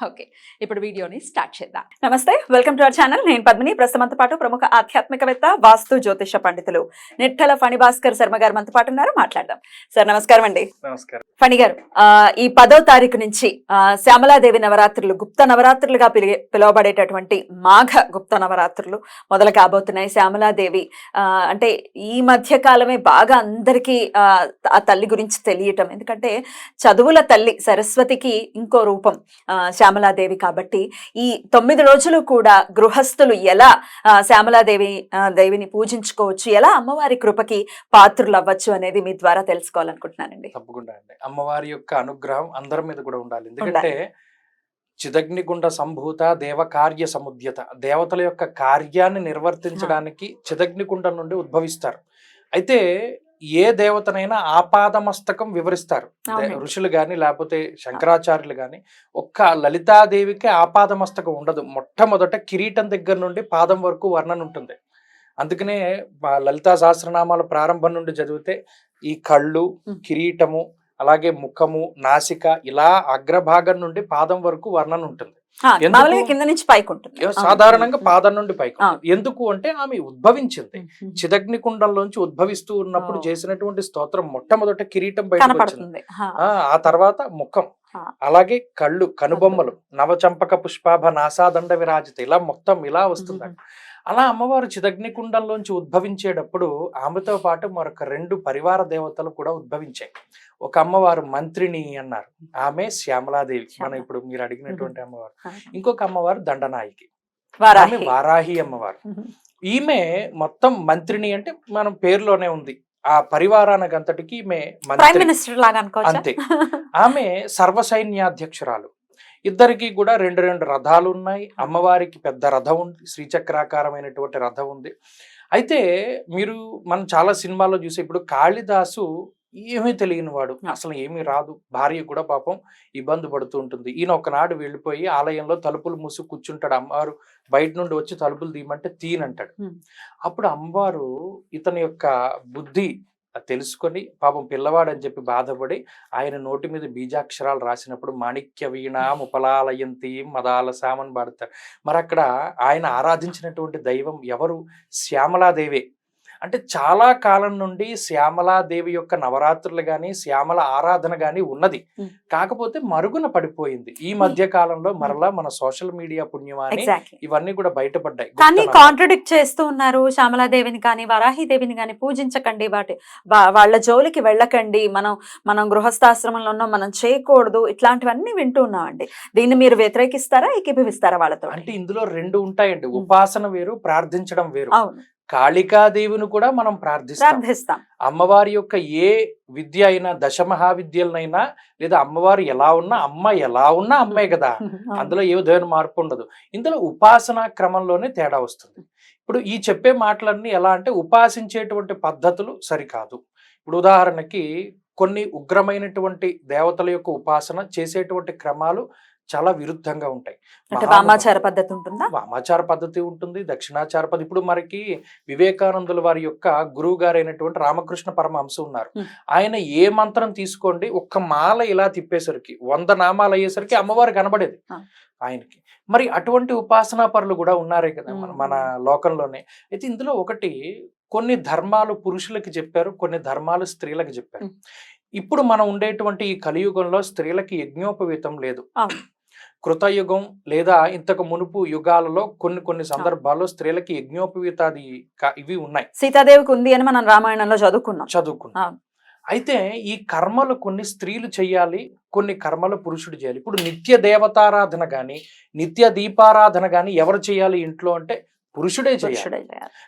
Okay ఇప్పుడు వీడియోని start చేద్దాం. నమస్తే వెల్కమ్ టు అవర్ ఛానల్. నేను పద్మిని. ప్రస్తుతంతో పాటు ప్రముఖ ఆధ్యాత్మికవేత్త వాస్తు జ్యోతిష పండితులు నిట్టల ఫణిభాస్కర్ శర్మ గారు మనతో పాటు ఉన్నారు. మాట్లాడదాం. సార్ నమస్కారం అండి. నమస్కారం. ఫణి గారు ఈ పదో తారీఖు నుంచి శ్యామలాదేవి నవరాత్రులు గుప్త నవరాత్రులుగా పిలి పిలువబడేటటువంటి మాఘ గుప్త నవరాత్రులు మొదలు కాబోతున్నాయి. శ్యామలాదేవి అంటే ఈ మధ్య కాలమే బాగా అందరికీ ఆ, తల్లి గురించి తెలియటం. ఎందుకంటే చదువుల తల్లి సరస్వతికి ఇంకో రూపం శ్యామలాదేవి కాబట్టి ఈ తొమ్మిది రోజులు కూడా గృహస్థులు ఎలా శ్యామలాదేవి దేవిని పూజించుకోవచ్చు ఎలా అమ్మవారి కృపకి పాత్రులు అవ్వచ్చు అనేది మీ ద్వారా తెలుసుకోవాలనుకుంటున్నానండి. తప్పకుండా అండి. అమ్మవారి యొక్క అనుగ్రహం అందరి మీద కూడా ఉండాలి. ఎందుకంటే చిదగ్నిగుండ సంభూత దేవ కార్య సముద్యత దేవతల యొక్క కార్యాన్ని నిర్వర్తించడానికి చిదగ్నిగుండం నుండి ఉద్భవిస్తారు. అయితే ఏ దేవతనైనా ఆపాదమస్తకం వివరిస్తారు. ఋషులు గాని లేకపోతే శంకరాచార్యులు గాని ఒక్క లలితాదేవికి ఆపాదమస్తకం ఉండదు మొట్టమొదట కిరీటం దగ్గర నుండి పాదం వరకు వర్ణన ఉంటుంది అందుకనే లలితా సహస్రనామాల ప్రారంభం నుండి చదివితే ఈ కళ్ళు. కిరీటము అలాగే ముఖము నాసిక ఇలా అగ్రభాగం నుండి పాదం వరకు వర్ణన ఉంటుంది కింద నుంచి పైకి ఉంటుంది సాధారణంగా పాదం నుండి పైకి. ఎందుకు అంటే ఆమె ఉద్భవించింది. చిదగ్ని కుండంలోంచి ఉద్భవిస్తూ ఉన్నప్పుడు. చేసినటువంటి స్తోత్రం మొట్టమొదట కిరీటం హా. ఆ ఆ తర్వాత ముఖం. అలాగే కళ్ళు కనుబొమ్మలు నవచంపక పుష్పాభ నాసాదండ విరాజిత ఇలా మొత్తం ఇలా వస్తుంది. అలా అమ్మవారు చిదగ్నికుండంలోంచి ఉద్భవించేటప్పుడు ఆమెతో పాటు మరొక రెండు పరివార దేవతలు కూడా ఉద్భవించాయి. ఒక అమ్మవారు మంత్రిని అన్నారు. ఆమె శ్యామలాదేవి. మనం. ఇప్పుడు మీరు అడిగినటువంటి అమ్మవారు. ఇంకొక అమ్మవారు దండనాయికి. ఆమె వారాహి అమ్మవారు. ఈమె మొత్తం మంత్రిని అంటే మనం పేరులోనే ఉంది. ఆ పరివారానికి అంతటికి ఈమె అంతే. ఆమె సర్వసైన్యాధ్యక్షురాలు. ఇద్దరికి కూడా రెండు రెండు రథాలు ఉన్నాయి. అమ్మవారికి పెద్ద రథం ఉంది. శ్రీచక్రాకారమైనటువంటి రథం ఉంది. అయితే మీరు మనం చాలా సినిమాల్లో చూసే ఇప్పుడు కాళిదాసు ఏమీ తెలియని వాడు. అసలు ఏమీ రాదు. భార్య కూడా పాపం ఇబ్బంది పడుతూ ఉంటుంది. ఈయన ఒకనాడు వెళ్ళిపోయి ఆలయంలో తలుపులు మూసి కూర్చుంటాడు. అమ్మవారు బయట నుండి వచ్చి తలుపులు తీయమంటే తీయనంటాడు. ఉమ్. అప్పుడు అమ్మవారు ఇతని యొక్క బుద్ధి తెలుసుకొని పాపం పిల్లవాడు అని చెప్పి బాధపడి ఆయన నోటి మీద బీజాక్షరాలు రాసినప్పుడు మాణిక్య వీణ ముపలాలయంతి మదాల సామని పాడతారు మరి అక్కడ ఆయన ఆరాధించినటువంటి దైవం ఎవరు? శ్యామలాదేవే. అంటే చాలా కాలం నుండి శ్యామలాదేవి యొక్క నవరాత్రులు గాని శ్యామల ఆరాధన గాని ఉన్నది. కాకపోతే మరుగున పడిపోయింది. ఈ మధ్య కాలంలో మరలా మన సోషల్ మీడియా పుణ్యమాని ఇవన్నీ కూడా బయటపడ్డాయి. కానీ కాంట్రడిక్ట్ చేస్తూ ఉన్నారు శ్యామలాదేవిని కానీ వరాహి దేవిని కానీ పూజించకండి వాటి వాళ్ళ జోలికి వెళ్ళకండి. మనం మనం గృహస్థాశ్రమంలో ఉన్నాం మనం చేయకూడదు. ఇట్లాంటివన్నీ వింటూ ఉన్నామండి. దీన్ని మీరు వ్యతిరేకిస్తారా ఏకీభవిస్తారా వాళ్ళతో అంటే ఇందులో రెండు ఉంటాయండి. ఉపాసన వేరు ప్రార్థించడం వేరు. కాళికాదేవిని కూడా మనం ప్రార్థిస్తాం. ప్రార్థిస్తాం. అమ్మవారి యొక్క ఏ విద్య అయినా దశ మహావిద్యలనైనా లేదా అమ్మవారు ఎలా ఉన్నా అమ్మ ఎలా ఉన్నా అమ్మే కదా. అందులో ఏ విధమైన మార్పు ఉండదు. ఇందులో ఉపాసనా క్రమంలోనే తేడా వస్తుంది. ఇప్పుడు ఈ చెప్పే మాటలన్నీ ఎలా అంటే ఉపాసించేటువంటి పద్ధతులు సరికాదు. ఇప్పుడు ఉదాహరణకి కొన్ని ఉగ్రమైనటువంటి దేవతల యొక్క ఉపాసన చేసేటువంటి క్రమాలు చాలా విరుద్ధంగా ఉంటాయి వామాచార పద్ధతి ఉంటుందా వామాచార పద్ధతి ఉంటుంది దక్షిణాచార పద్ధతి ఇప్పుడు మనకి వివేకానందుల వారి యొక్క గురువు గారైనటువంటి రామకృష్ణ పరమహంస ఉన్నారు. ఆయన ఏ మంత్రం తీసుకోండి ఒక్క మాల ఇలా తిప్పేసరికి వంద నామాలు అయ్యేసరికి అమ్మవారు కనబడేది. ఆయనకి మరి అటువంటి ఉపాసనా పరులు కూడా ఉన్నారే కదా మన. మన లోకంలోనే అయితే ఇందులో ఒకటి కొన్ని ధర్మాలు పురుషులకి చెప్పారు కొన్ని ధర్మాలు స్త్రీలకు చెప్పారు. ఇప్పుడు మనం ఉండేటువంటి ఈ కలియుగంలో స్త్రీలకి యజ్ఞోపవీతం లేదు. కృతయుగం లేదా ఇంతకు మునుపు యుగాలలో కొన్ని కొన్ని సందర్భాల్లో స్త్రీలకి యజ్ఞోపవీతాది ఇవి ఉన్నాయి. సీతాదేవికి ఉంది అని మనం రామాయణంలో చదువుకున్నాం. చదువుకున్నాం. అయితే ఈ కర్మలు కొన్ని స్త్రీలు చేయాలి కొన్ని కర్మలు పురుషుడు చేయాలి. ఇప్పుడు నిత్య దేవతారాధన గాని నిత్య దీపారాధన గాని ఎవరు చేయాలి ఇంట్లో అంటే పురుషుడే చేయాలి.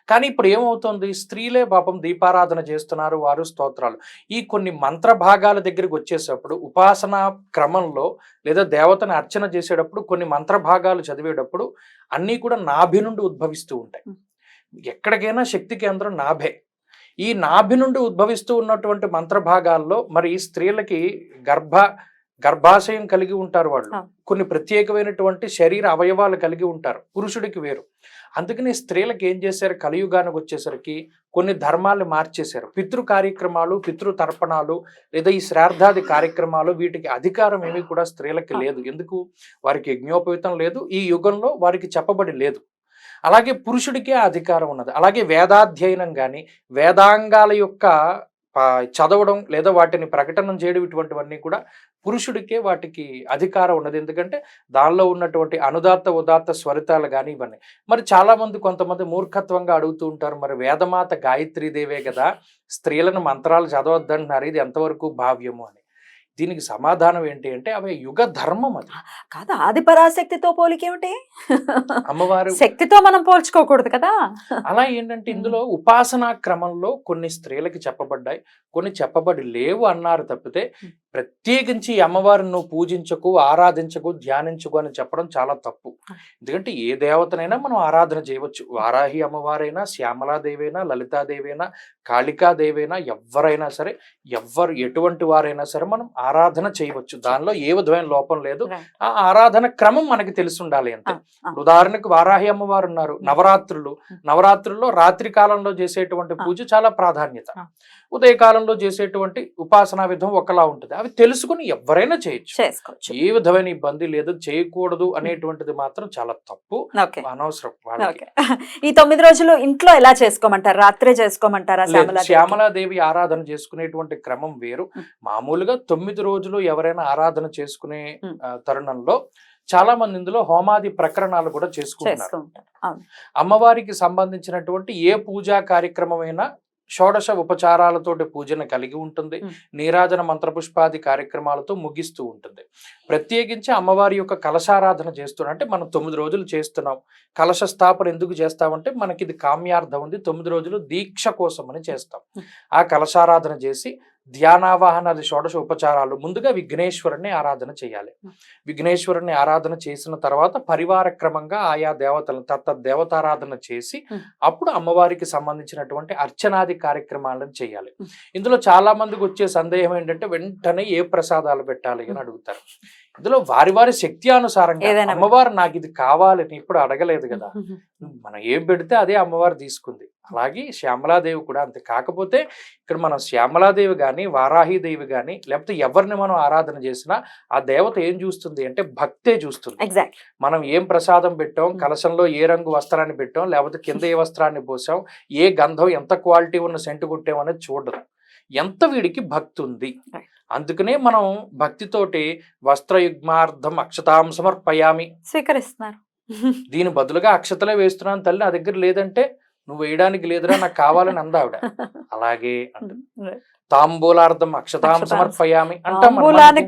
కానీ ఇప్పుడు ఏమవుతుంది? స్త్రీలే పాపం దీపారాధన చేస్తున్నారు వారు స్తోత్రాలు. ఈ కొన్ని మంత్ర భాగాల దగ్గరికి వచ్చేటప్పుడు ఉపాసనా క్రమంలో లేదా దేవతని అర్చన చేసేటప్పుడు కొన్ని మంత్ర భాగాలు చదివేటప్పుడు అన్నీ కూడా నాభి నుండి ఉద్భవిస్తూ ఉంటాయి. ఎక్కడికైనా శక్తి కేంద్రం నాభే. ఈ నాభి నుండి ఉద్భవిస్తూ ఉన్నటువంటి మంత్ర భాగాల్లో మరి స్త్రీలకి గర్భ గర్భాశయం కలిగి ఉంటారు వాళ్ళు. కొన్ని ప్రత్యేకమైనటువంటి శరీర అవయవాలు కలిగి ఉంటారు. పురుషుడికి వేరు. అందుకని స్త్రీలకు ఏం చేశారు? కలియుగానికి వచ్చేసరికి కొన్ని ధర్మాలు మార్చేశారు. పితృ కార్యక్రమాలు పితృ తర్పణాలు లేదా ఈ శ్రాద్ధాది కార్యక్రమాలు వీటికి అధికారం ఏమీ కూడా స్త్రీలకి. లేదు. ఎందుకు? వారికి యజ్ఞోపవితం లేదు. ఈ యుగంలో వారికి చెప్పబడి లేదు. అలాగే పురుషుడికే అధికారం ఉన్నది. అలాగే వేదాధ్యయనం కానీ వేదాంగాల యొక్క చదవడం లేదా వాటిని ప్రకటన చేయడం ఇటువంటివన్నీ కూడా పురుషుడికే వాటికి అధికారం ఉన్నది. ఎందుకంటే దానిలో ఉన్నటువంటి అనుదాత్త ఉదాత్త స్వరితాలు కానీ ఇవన్నీ. మరి చాలామంది కొంతమంది మూర్ఖత్వంగా అడుగుతూ ఉంటారు మరి వేదమాత గాయత్రీదేవే కదా స్త్రీలను మంత్రాలు చదవద్దంటున్నారు ఇది ఎంతవరకు భావ్యము అని. దీనికి సమాధానం ఏంటి అంటే అవి యుగ ధర్మం అది. కాదు ఆది పరాశక్తితో పోలికేమిటి అమ్మవారు శక్తితో మనం పోల్చుకోకూడదు కదా? అలా ఏంటంటే ఇందులో ఉపాసనా క్రమంలో కొన్ని స్త్రీలకి చెప్పబడ్డాయి కొన్ని చెప్పబడి లేవు అన్నారు తప్పితే. ప్రత్యేకించి అమ్మవారిని నువ్వు పూజించకు ఆరాధించకు ధ్యానించకు అని చెప్పడం చాలా తప్పు Hmm. ఎందుకంటే ఏ దేవతనైనా మనం ఆరాధన చేయవచ్చు వారాహి అమ్మవారైనా శ్యామలాదేవైనా లలితాదేవైనా కాళికాదేవైనా ఎవరైనా సరే ఎవ్వరు ఎటువంటి వారైనా సరే మనం ఆరాధన చేయవచ్చు దానిలో ఏ విధమైన లోపం లేదు. ఆ ఆరాధన క్రమం మనకి తెలిసి ఉండాలి అంతే. ఉదాహరణకు వారాహి అమ్మవారు ఉన్నారు నవరాత్రులు Hmm. నవరాత్రుల్లో రాత్రి కాలంలో చేసేటువంటి. పూజ చాలా ప్రాధాన్యత ఆ. ఉదయ కాలంలో చేసేటువంటి ఉపాసనా విధం ఒకలా ఉంటుంది అవి తెలుసుకుని ఎవరైనా చేయొచ్చు. చేసుకోవచ్చు. ఏ విధమైన ఇబ్బంది లేదు చేయకూడదు అనేటువంటిది మాత్రం చాలా తప్పు. అనవసరం ఈ తొమ్మిది రోజులు ఇంట్లో ఎలా చేసుకోమంటారు? రాత్రే చేసుకోమంటారా లేదు, శ్యామలా శ్యామలాదేవి ఆరాధన చేసుకునేటువంటి క్రమం వేరు. మామూలుగా తొమ్మిది రోజులు ఎవరైనా ఆరాధన చేసుకునే తరుణంలో చాలా మంది ఇందులో హోమాది ప్రకరణాలు కూడా చేసుకుంటున్నారు. అమ్మవారికి సంబంధించినటువంటి ఏ పూజా కార్యక్రమమైనా షోడశ ఉపచారాలతోటి పూజను కలిగి ఉంటుంది. నీరాజన మంత్రపుష్పాది కార్యక్రమాలతో ముగిస్తూ ఉంటుంది. ప్రత్యేకించి అమ్మవారి యొక్క కలశారాధన చేస్తున్నాం అంటే మనం తొమ్మిది రోజులు చేస్తున్నాం. కలశ స్థాపన ఎందుకు చేస్తామంటే మనకి ఇది కామ్యార్థం ఉంది. తొమ్మిది రోజులు దీక్ష కోసం అని చేస్తాం. ఆ కలశారాధన చేసి ధ్యానావాహనాది షోడశ ఉపచారాలు ముందుగా విఘ్నేశ్వరుని ఆరాధన చేయాలి. మ్. విఘ్నేశ్వరుని ఆరాధన చేసిన తర్వాత పరివార క్రమంగా ఆయా దేవతలను తత్త దేవతారాధన చేసి. అప్పుడు అమ్మవారికి సంబంధించినటువంటి అర్చనాది కార్యక్రమాలను చేయాలి. ఇందులో చాలా మందికి వచ్చే సందేహం ఏంటంటే వెంటనే ఏ ప్రసాదాలు పెట్టాలి అని అడుగుతారు. ఇందులో వారి వారి శక్తి అనుసారంగా అమ్మవారు నాకు ఇది కావాలని ఇప్పుడు అడగలేదు కదా. మనం ఏం పెడితే అదే అమ్మవారు తీసుకుంది. అలాగే శ్యామలాదేవి కూడా అంతే. కాకపోతే ఇక్కడ మనం శ్యామలాదేవి కానీ వారాహిదేవి కానీ లేకపోతే ఎవరిని మనం ఆరాధన చేసినా ఆ దేవత ఏం చూస్తుంది అంటే భక్తే చూస్తుంది. ఎగ్జాక్ట్. మనం ఏం ప్రసాదం పెట్టాం. కలశంలో ఏ రంగు వస్త్రాన్ని పెట్టాం లేకపోతే కింద ఏ వస్త్రాన్ని పోసాం ఏ గంధం ఎంత క్వాలిటీ ఉన్న సెంటు కొట్టాం అనేది చూడదు ఎంత వీడికి భక్తి ఉంది. అందుకనే మనం భక్తితోటి వస్త్రయుగ్మార్థం అక్షతాం సమర్పయామి. స్వీకరిస్తున్నారు. దీని బదులుగా అక్షతలే వేస్తున్నాను తల్లి నా దగ్గర లేదంటే నువ్వు వేయడానికి లేదురా నాకు కావాలని అందావిడ అలాగే. తాంబూలార్థం అక్షతాం సమర్పయామి అంటాం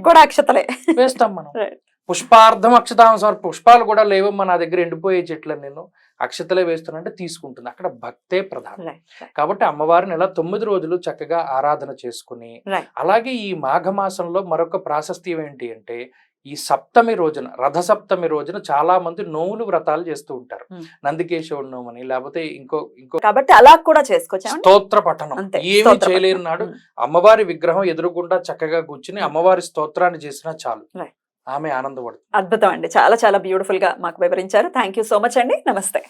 కూడా అక్షతలే వేస్తాం మనం. పుష్పార్థం అక్షతాం సమర్ప పుష్పాలు కూడా లేవమ్మా నా దగ్గర ఎండిపోయే చెట్లు నేను అక్షతలే వేస్తున్నా తీసుకుంటుంది అక్కడ భక్తే ప్రధానం. కాబట్టి అమ్మవారిని ఇలా తొమ్మిది రోజులు చక్కగా ఆరాధన చేసుకుని. అలాగే ఈ మాఘమాసంలో మరొక ప్రాశస్త్యం ఏంటి అంటే ఈ సప్తమి రోజున రథ సప్తమి రోజున చాలా మంది నోములు వ్రతాలు చేస్తూ ఉంటారు. నందికేశ్వరుడు నోమని లేకపోతే ఇంకో ఇంకో కాబట్టి అలా కూడా చేసుకోవచ్చు? స్తోత్ర పఠనం ఏమి చేయలేని. నాడు. అమ్మవారి విగ్రహం ఎదురుగుండా చక్కగా కూర్చుని అమ్మవారి స్తోత్రాన్ని చేసినా చాలు. ఆమె ఆనందపడుతుంది అద్భుతం అండి చాలా చాలా బ్యూటిఫుల్గా మాకు వివరించారు థ్యాంక్ సో మచ్ అండి నమస్తే